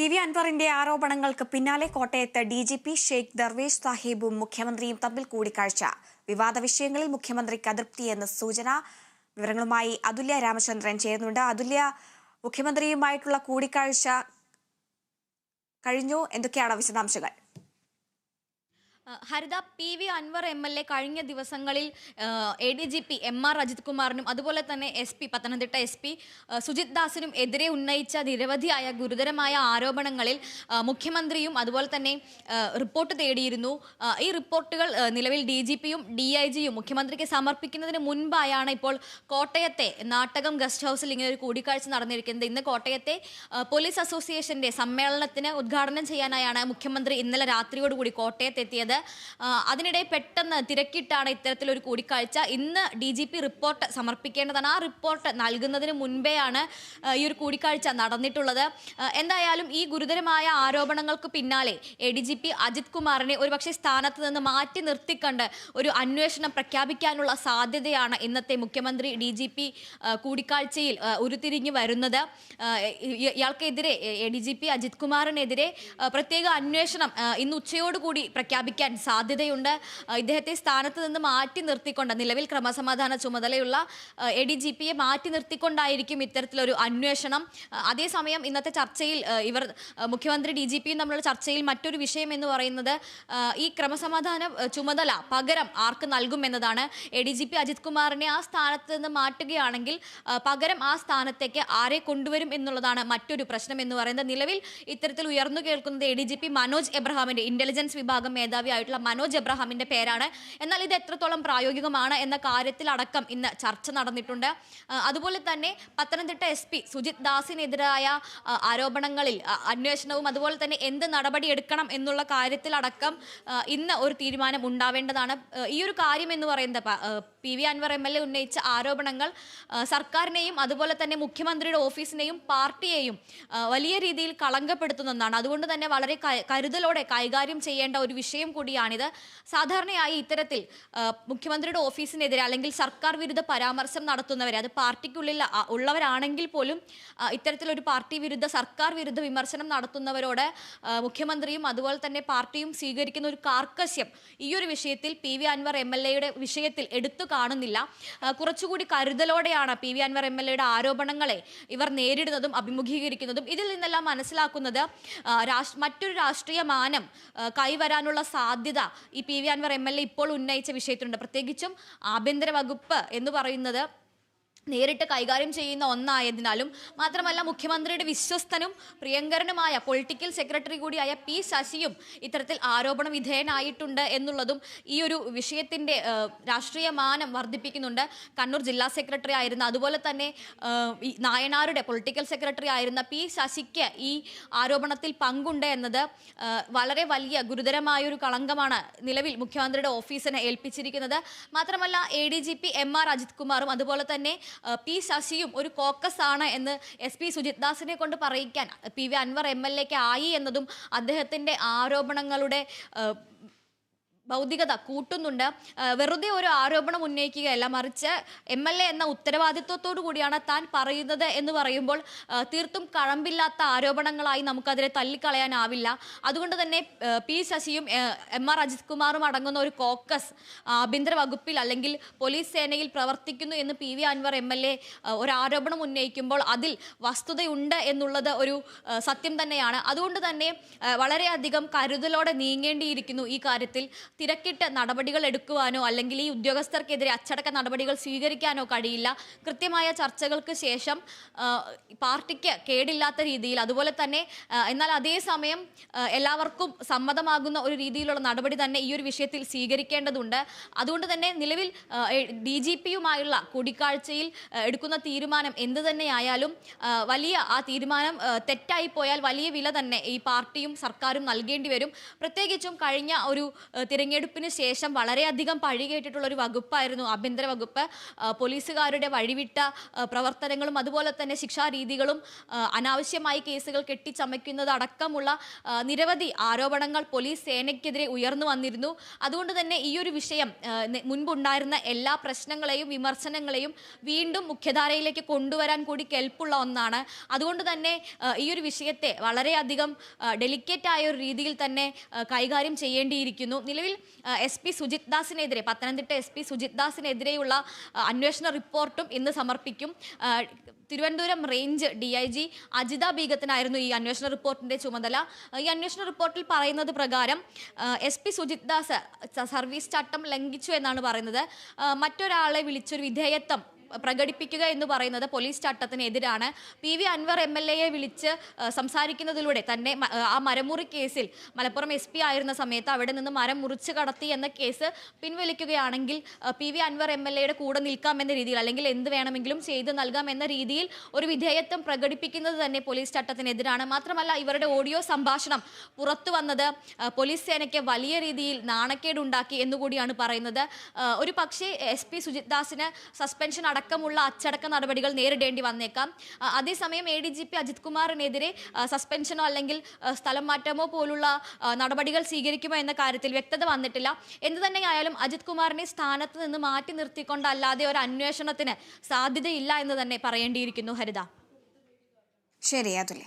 P V അൻവറിന്റെ ആരോപണങ്ങൾക്ക് പിന്നാലെ കോട്ടയത്ത് D G P Sheikh Darvesh സാഹിബും മുഖ്യമന്ത്രിയും തമ്മിൽ കൂടിക്കാഴ്ച. വിവാദ വിഷയങ്ങളിൽ മുഖ്യമന്ത്രിക്ക് അതൃപ്തിയെന്ന് സൂചന വിവരങ്ങളുമായി അതുല്യ രാമചന്ദ്രൻ ചേരുന്നുണ്ട്. അതുല്യ മുഖ്യമന്ത്രിയുമായിട്ടുള്ള കൂടിക്കാഴ്ച കഴിഞ്ഞു. എന്തൊക്കെയാണ് വിശദാംശങ്ങൾ? ഹരിത P V Anvar M L A കഴിഞ്ഞ ദിവസങ്ങളിൽ A D G P M R Ajith കുമാറിനും അതുപോലെ തന്നെ S P Pathanamthitta S P Sujith ദാസിനും എതിരെ ഉന്നയിച്ച നിരവധിയായ ഗുരുതരമായ ആരോപണങ്ങളിൽ മുഖ്യമന്ത്രിയും അതുപോലെ തന്നെ റിപ്പോർട്ട് തേടിയിരുന്നു. ഈ റിപ്പോർട്ടുകൾ നിലവിൽ ഡി ജി പിയും ഡി ഐ ജിയും മുഖ്യമന്ത്രിക്ക് സമർപ്പിക്കുന്നതിന് മുൻപായാണ് ഇപ്പോൾ കോട്ടയത്തെ നാട്ടകം ഗസ്റ്റ് ഹൗസിൽ ഇങ്ങനെ ഒരു കൂടിക്കാഴ്ച നടന്നിരിക്കുന്നത്. ഇന്ന് കോട്ടയത്തെ പോലീസ് അസോസിയേഷന്റെ സമ്മേളനത്തിന് ഉദ്ഘാടനം ചെയ്യാനായാണ് മുഖ്യമന്ത്രി ഇന്നലെ രാത്രിയോടുകൂടി കോട്ടയത്ത് എത്തിയത് ആ, അതിനിടെ പെട്ടെന്ന് തിരക്കിട്ടാണ് ഇത്തരത്തിലൊരു കൂടിക്കാഴ്ച. ഇന്ന് ഡി ജി പി റിപ്പോർട്ട് സമർപ്പിക്കേണ്ടതാണ്. ആ റിപ്പോർട്ട് നൽകുന്നതിന് മുൻപെയാണ് ഈ ഒരു കൂടിക്കാഴ്ച നടന്നിട്ടുള്ളത്. എന്തായാലും ഈ ഗുരുതരമായ ആരോപണങ്ങൾക്ക് പിന്നാലെ A D G P Ajith കുമാറിനെ ഒരുപക്ഷെ സ്ഥാനത്ത് നിന്ന് മാറ്റി നിർത്തിക്കണ്ട് ഒരു അന്വേഷണം പ്രഖ്യാപിക്കാനുള്ള സാധ്യതയാണ് ഇന്നത്തെ മുഖ്യമന്ത്രി ഡി ജി പി കൂടിക്കാഴ്ചയിൽ ഉരുത്തിരിഞ്ഞു വരുന്നത്. ഇയാൾക്കെതിരെ A D G P Ajith കുമാറിനെതിരെ പ്രത്യേക അന്വേഷണം ഇന്ന് ഉച്ചയോടുകൂടി പ്രഖ്യാപിക്കാൻ സാധ്യതയുണ്ട്. ആ, ഇദ്ദേഹത്തെ സ്ഥാനത്ത് നിന്ന് മാറ്റി നിർത്തിക്കൊണ്ട് നിലവിൽ ക്രമസമാധാന ചുമതലയുള്ള എ ഡി ജി പിയെ മാറ്റി നിർത്തിക്കൊണ്ടായിരിക്കും ഇത്തരത്തിലൊരു അന്വേഷണം. അതേസമയം ഇന്നത്തെ ചർച്ചയിൽ ഇവർ മുഖ്യമന്ത്രി ഡി ജി പിയും തമ്മിലുള്ള ചർച്ചയിൽ മറ്റൊരു വിഷയം എന്ന് പറയുന്നത് ഈ ക്രമസമാധാന ചുമതല പകരം ആർക്ക് നൽകും എന്നതാണ് A D G P Ajith കുമാറിനെ ആ സ്ഥാനത്ത് നിന്ന് മാറ്റുകയാണെങ്കിൽ പകരം ആ സ്ഥാനത്തേക്ക് ആരെ കൊണ്ടുവരും എന്നുള്ളതാണ് മറ്റൊരു പ്രശ്നം എന്ന് പറയുന്നത്. നിലവിൽ ഇത്തരത്തിൽ ഉയർന്നു കേൾക്കുന്നത് A D G P Manoj എബ്രഹാമിന്റെ intelligence വിഭാഗം മേധാവിയായിട്ടുള്ള മനോജ് എബ്രഹാമിന്റെ പേരാണ്. എന്നാൽ ഇത് എത്രത്തോളം പ്രായോഗികമാണ് എന്ന കാര്യത്തിലടക്കം ഇന്ന് ചർച്ച നടന്നിട്ടുണ്ട്. അതുപോലെ തന്നെ പത്തനംതിട്ട എസ് പി സുജിത് ദാസിനെതിരായ ആരോപണങ്ങളിൽ അന്വേഷണവും അതുപോലെ തന്നെ എന്ത് നടപടി എടുക്കണം എന്നുള്ള കാര്യത്തിലടക്കം ഇന്ന് ഒരു തീരുമാനം ഉണ്ടാവേണ്ടതാണ്. ഈ ഒരു കാര്യം എന്ന് പറയുന്നത് പ- V Anvar M L A ഉന്നയിച്ച ആരോപണങ്ങൾ സർക്കാരിനെയും അതുപോലെ തന്നെ മുഖ്യമന്ത്രിയുടെ ഓഫീസിനെയും പാർട്ടിയെയും വലിയ രീതിയിൽ കളങ്കപ്പെടുത്തുന്ന ഒന്നാണ് അതുകൊണ്ട് തന്നെ വളരെ കരുതലോടെ കൈകാര്യം ചെയ്യേണ്ട ഒരു വിഷയം കൂടിയാണിത്. സാധാരണയായി ഇത്തരത്തിൽ മുഖ്യമന്ത്രിയുടെ ഓഫീസിനെതിരെ അല്ലെങ്കിൽ സർക്കാർ വിരുദ്ധ പരാമർശം നടത്തുന്നവരെ അത് പാർട്ടിക്കുള്ളിൽ ഉള്ളവരാണെങ്കിൽ പോലും ഇത്തരത്തിലൊരു പാർട്ടി വിരുദ്ധ സർക്കാർ വിരുദ്ധ വിമർശനം നടത്തുന്നവരോട് മുഖ്യമന്ത്രിയും അതുപോലെ തന്നെ പാർട്ടിയും സ്വീകരിക്കുന്ന ഒരു കാർക്കശ്യം ഈ ഒരു വിഷയത്തിൽ P V Anvar M L എയുടെ വിഷയത്തിൽ എടുത്തു കാണുന്നില്ല. കുറച്ചുകൂടി കരുതലോടെയാണ് P V Anvar M L എയുടെ ആരോപണങ്ങളെ ഇവർ നേരിടുന്നതും അഭിമുഖീകരിക്കുന്നതും. ഇതിൽ നിന്നെല്ലാം മനസ്സിലാക്കുന്നത് മറ്റൊരു രാഷ്ട്രീയ മാനം കൈവരാനുള്ള സാധ്യത ഈ P V Anvar M L A ഇപ്പോൾ ഉന്നയിച്ച വിഷയത്തിലുണ്ട്. പ്രത്യേകിച്ചും ആഭ്യന്തര വകുപ്പ് എന്ന് പറയുന്നത് നേരിട്ട് കൈകാര്യം ചെയ്യുന്ന ഒന്നായതിനാലും മാത്രമല്ല മുഖ്യമന്ത്രിയുടെ വിശ്വസ്തനും പ്രിയങ്കരനുമായ പൊളിറ്റിക്കൽ സെക്രട്ടറി കൂടിയായ പി ശശിയും ഇത്തരത്തിൽ ആരോപണ വിധേയനായിട്ടുണ്ട് എന്നുള്ളതും ഈ ഒരു വിഷയത്തിന്റെ രാഷ്ട്രീയ മാനം വർദ്ധിപ്പിക്കുന്നുണ്ട്. കണ്ണൂർ ജില്ലാ സെക്രട്ടറി ആയിരുന്ന അതുപോലെ തന്നെ നായനാരുടെ പൊളിറ്റിക്കൽ സെക്രട്ടറി ആയിരുന്ന പി ശശിക്ക് ഈ ആരോപണത്തിൽ പങ്കുണ്ട് എന്നത് വളരെ വലിയ ഗുരുതരമായ ഒരു കളങ്കമാണ് നിലവിൽ മുഖ്യമന്ത്രിയുടെ ഓഫീസിനെ ഏൽപ്പിച്ചിരിക്കുന്നത്. മാത്രമല്ല A D G P M R Ajith കുമാറും അതുപോലെ തന്നെ പി ശശിയും ഒരു കോക്കസ് ആണ് എന്ന് എസ് പി സുജിത് ദാസിനെ കൊണ്ട് പറയിക്കാൻ P V Anvar M L എക്ക് ആയി എന്നതും അദ്ദേഹത്തിന്റെ ആരോപണങ്ങളുടെ ഭൗതികത കൂട്ടുന്നുണ്ട്. വെറുതെ ഒരു ആരോപണം ഉന്നയിക്കുകയല്ല മറിച്ച് എം എൽ എ എന്ന ഉത്തരവാദിത്വത്തോടു കൂടിയാണ് താൻ പറയുന്നത് എന്ന് പറയുമ്പോൾ തീർത്തും കഴമ്പില്ലാത്ത ആരോപണങ്ങളായി നമുക്കതിനെ തള്ളിക്കളയാനാവില്ല. അതുകൊണ്ട് തന്നെ പി ശശിയും എം ആർ അജിത് കുമാറും അടങ്ങുന്ന ഒരു കോക്കസ് ആഭ്യന്തര വകുപ്പിൽ അല്ലെങ്കിൽ പോലീസ് സേനയിൽ പ്രവർത്തിക്കുന്നു എന്ന് P V Anvar M L A ഒരു ആരോപണം ഉന്നയിക്കുമ്പോൾ അതിൽ വസ്തുതയുണ്ട് എന്നുള്ളത് ഒരു സത്യം തന്നെയാണ്. അതുകൊണ്ട് തന്നെ വളരെയധികം കരുതലോടെ നീങ്ങേണ്ടിയിരിക്കുന്നു ഈ കാര്യത്തിൽ. തിരക്കിട്ട് നടപടികൾ എടുക്കുവാനോ അല്ലെങ്കിൽ ഈ ഉദ്യോഗസ്ഥർക്കെതിരെ അച്ചടക്ക നടപടികൾ സ്വീകരിക്കാനോ കഴിയില്ല. കൃത്യമായ ചർച്ചകൾക്ക് ശേഷം പാർട്ടിക്ക് കേടില്ലാത്ത രീതിയിൽ അതുപോലെ തന്നെ എന്നാൽ അതേസമയം എല്ലാവർക്കും സമ്മതമാകുന്ന ഒരു രീതിയിലുള്ള നടപടി തന്നെ ഈ ഒരു വിഷയത്തിൽ സ്വീകരിക്കേണ്ടതുണ്ട്. അതുകൊണ്ട് തന്നെ നിലവിൽ ഡി ജി പിയുമായുള്ള കൂടിക്കാഴ്ചയിൽ എടുക്കുന്ന തീരുമാനം എന്ത് തന്നെയായാലും വലിയ ആ തീരുമാനം തെറ്റായി പോയാൽ വലിയ വില തന്നെ ഈ പാർട്ടിയും സർക്കാരും നൽകേണ്ടി വരും. പ്രത്യേകിച്ചും കഴിഞ്ഞ ഒരു തിരഞ്ഞെടുപ്പ് തെരഞ്ഞെടുപ്പിന് ശേഷം വളരെയധികം പഴി കേട്ടിട്ടുള്ള ഒരു വകുപ്പായിരുന്നു ആഭ്യന്തര വകുപ്പ്. പോലീസുകാരുടെ വഴിവിട്ട പ്രവർത്തനങ്ങളും അതുപോലെ തന്നെ ശിക്ഷാരീതികളും അനാവശ്യമായി കേസുകൾ കെട്ടിച്ചമയ്ക്കുന്നത് അടക്കമുള്ള നിരവധി ആരോപണങ്ങൾ പോലീസ് സേനയ്ക്കെതിരെ ഉയർന്നു വന്നിരുന്നു. അതുകൊണ്ട് തന്നെ ഈ ഒരു വിഷയം മുൻപുണ്ടായിരുന്ന എല്ലാ പ്രശ്നങ്ങളെയും വിമർശനങ്ങളെയും വീണ്ടും മുഖ്യധാരയിലേക്ക് കൊണ്ടുവരാൻ കൂടി കെൽപ്പുള്ള ഒന്നാണ്. അതുകൊണ്ട് തന്നെ ഈ ഒരു വിഷയത്തെ വളരെയധികം ഡെലിക്കേറ്റ് ആയ ഒരു രീതിയിൽ തന്നെ കൈകാര്യം ചെയ്യേണ്ടിയിരിക്കുന്നു. നിലവിൽ എസ് പി സുജിത് ദാസിനെതിരെ പത്തനംതിട്ട എസ് പി സുജിത് ദാസിനെതിരെയുള്ള അന്വേഷണ റിപ്പോർട്ടും ഇന്ന് സമർപ്പിക്കും. Thiruvananthapuram range D I G Ajitha ബീഗത്തിനായിരുന്നു ഈ അന്വേഷണ റിപ്പോർട്ടിന്റെ ചുമതല. ഈ അന്വേഷണ റിപ്പോർട്ടിൽ പറയുന്നത് പ്രകാരം S P Sujith Das service ചട്ടം ലംഘിച്ചു എന്നാണ് പറയുന്നത്. മറ്റൊരാളെ വിളിച്ചൊരു വിധേയത്വം പ്രകടിപ്പിക്കുക എന്ന് പറയുന്നത് police ചട്ടത്തിനെതിരാണ്. P V Anvar M L എയെ വിളിച്ച് സംസാരിക്കുന്നതിലൂടെ തന്നെ ആ മരമുറി കേസിൽ മലപ്പുറം എസ് പി ആയിരുന്ന സമയത്ത് അവിടെ നിന്ന് മരം മുറിച്ച് കടത്തി എന്ന case പിൻവലിക്കുകയാണെങ്കിൽ P V Anvar M L എയുടെ കൂടെ നിൽക്കാമെന്ന രീതിയിൽ അല്ലെങ്കിൽ എന്ത് വേണമെങ്കിലും ചെയ്തു നൽകാം എന്ന രീതിയിൽ ഒരു വിധേയത്വം പ്രകടിപ്പിക്കുന്നത് തന്നെ പോലീസ് ചട്ടത്തിനെതിരാണ്. മാത്രമല്ല ഇവരുടെ ഓഡിയോ സംഭാഷണം പുറത്തു വന്നത് പോലീസ് സേനയ്ക്ക് വലിയ രീതിയിൽ നാണക്കേടുണ്ടാക്കി എന്നുകൂടിയാണ് പറയുന്നത്. ഒരു പക്ഷേ എസ് പി സുജിത് ദാസിന് സസ്പെൻഷൻ അടക്കമുള്ള അച്ചടക്ക നടപടികൾ നേരിടേണ്ടി വന്നേക്കാം. അതേസമയം A D G P Ajith കുമാറിനെതിരെ സസ്പെൻഷനോ അല്ലെങ്കിൽ സ്ഥലം മാറ്റമോ പോലുള്ള നടപടികൾ സ്വീകരിക്കുമോ എന്ന കാര്യത്തിൽ വ്യക്തത വന്നിട്ടില്ല. എന്തു തന്നെയായാലും അജിത് കുമാറിനെ സ്ഥാനത്ത് നിന്ന് മാറ്റി നിർത്തിക്കൊണ്ടല്ലാതെ ഒരു അന്വേഷണത്തിന് സാധ്യതയില്ല എന്ന് തന്നെ പറയേണ്ടിയിരിക്കുന്നു ഹരിത. ശരി അതുല്യ.